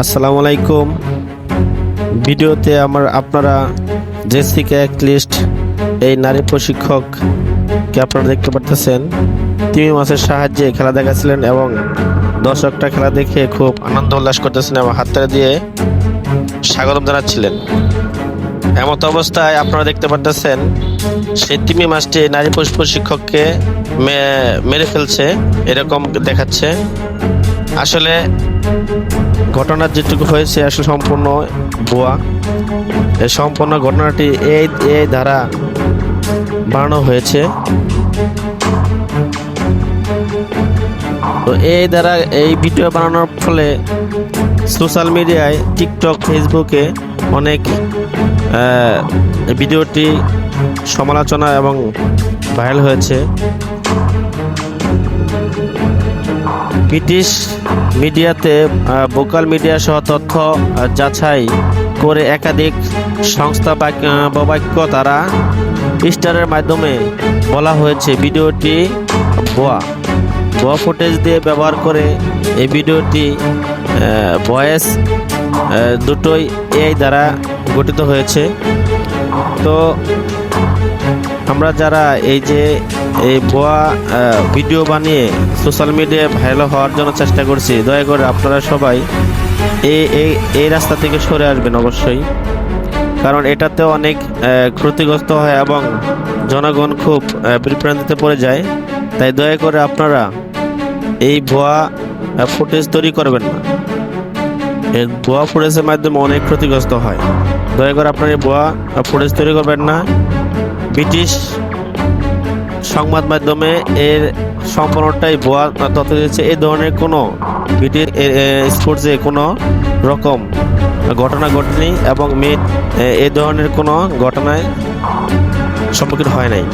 আসসালামু আলাইকুম। ভিডিওতে আমার আপনারা জেসিকা লিস্ট এই নারী প্রশিক্ষককে আপনারা দেখতে পারতেছেন। তিমি মাসের সাহায্যে খেলা দেখাচ্ছিলেন এবং দর্শকটা খেলা দেখে খুব আনন্দ উল্লাস করতেছেন এবং হাততালি দিয়ে স্বাগতম জানাচ্ছিলেন। এমত অবস্থায় আপনারা দেখতে পারতেছেন, সেই তিমি মাসটি নারী প্রশিক্ষককে মেরে ফেলছে, এরকম দেখাচ্ছে। আসলে ঘটনার যেটুকু হয়েছে, আসলে সম্পূর্ণ ভুয়া। এই সম্পূর্ণ ঘটনাটি এই এই দ্বারা বানানো হয়েছে। তো এই দ্বারা এই ভিডিও বানানোর ফলে সোশ্যাল মিডিয়ায়, টিকটক, ফেসবুকে অনেক ভিডিওটি সমালোচনা এবং ভাইরাল হয়েছে। ব্রিটিশ মিডিয়াতে ভোকাল মিডিয়া সহ তথ্য যাচাই করে একাধিক সংস্থা বাক- বাক্য তারা স্টারের মাধ্যমে বলা হয়েছে, ভিডিওটি ভুয়া। ভুয়া ফুটেজ দিয়ে ব্যবহার করে এই ভিডিওটি ভয়েস দুটোই এই দ্বারা গঠিত হয়েছে। তো আমরা যারা এই যে এই ভুয়া ভিডিও বানিয়ে সোশ্যাল মিডিয়ায় ভাইরাল হওয়ার জন্য চেষ্টা করছি। দয়া করে আপনারা সবাই এই এই রাস্তা থেকে সরে আসবেন অবশ্যই। কারণ এটাতে অনেক ক্ষতিগ্রস্ত হয় এবং জনগণ খুব বিভ্রান্তিতে পড়ে যায়। তাই দয়া করে আপনারা এই ভুয়া ফুটেজ তৈরি করবেন না। এই ভুয়া ফুটেজের মাধ্যমে অনেক ক্ষতিগ্রস্ত হয়। দয়া করে আপনারা এই ভুয়া ফুটেজ তৈরি করবেন না। ব্রিটিশ সংবাদ মাধ্যমে এর সম্পূর্ণটাই ভুয়া তথ্য দিয়েছে। এই ধরনের কোনো ব্রিটিশ স্পোর্টসে কোনো রকম ঘটনা ঘটেনি এবং মেয়ে এ ধরনের কোনো ঘটনায় সম্মুখীন হয় নাই।